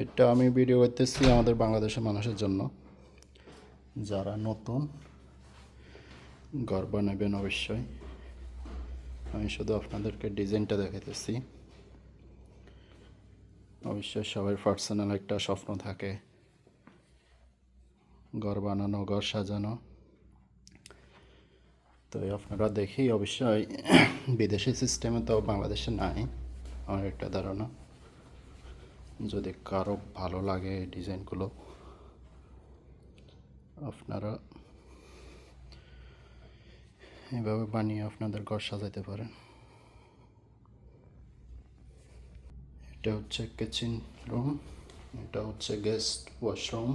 এটা আমি ভিডিও করতেছি আমাদের বাংলাদেশের মানুষের জন্য। যারা নতুন ঘর বানাবেন অবশ্যই। আমি শুধু আপনাদেরকে ডিজাইনটা দেখাইতেছি। অবশ্যই সবার পার্সোনাল একটা স্বপ্ন থাকে। ঘর বানানো, ঘর সাজানো। তো আপনারা দেখি অবশ্যই বিদেশি সিস্টেমে তো বাংলাদেশে নাই, আমার একটা ধারণা। যদি কারও ভালো লাগে এই ডিজাইনগুলো, আপনারা এভাবে বানিয়ে আপনাদের ঘর সাজাইতে পারেন। এটা হচ্ছে কিচেন রুম এটা হচ্ছে গেস্ট ওয়াশরুম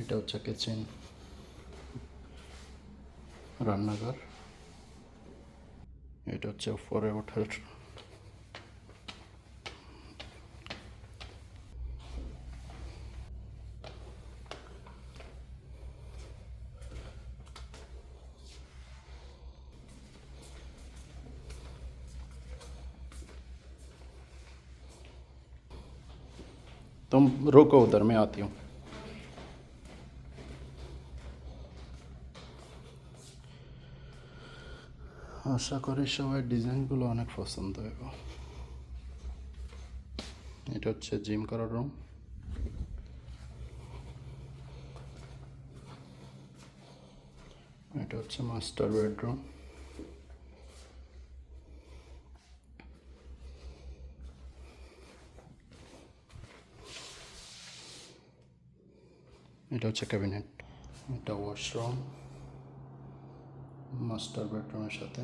এটা হচ্ছে কিচেন রান্নাঘর, এটা হচ্ছে উপরে ওঠার तुम रुको उधर मैं आती हूँ আশা করি সবাই ডিজাইনগুলো অনেক পছন্দ হবে এটা হচ্ছে জিম করার রুম এটা হচ্ছে মাস্টার বেডরুম এটা হচ্ছে ক্যাবিনেট এটা ওয়াশরুম মাস্টার বেডরুমের সাথে।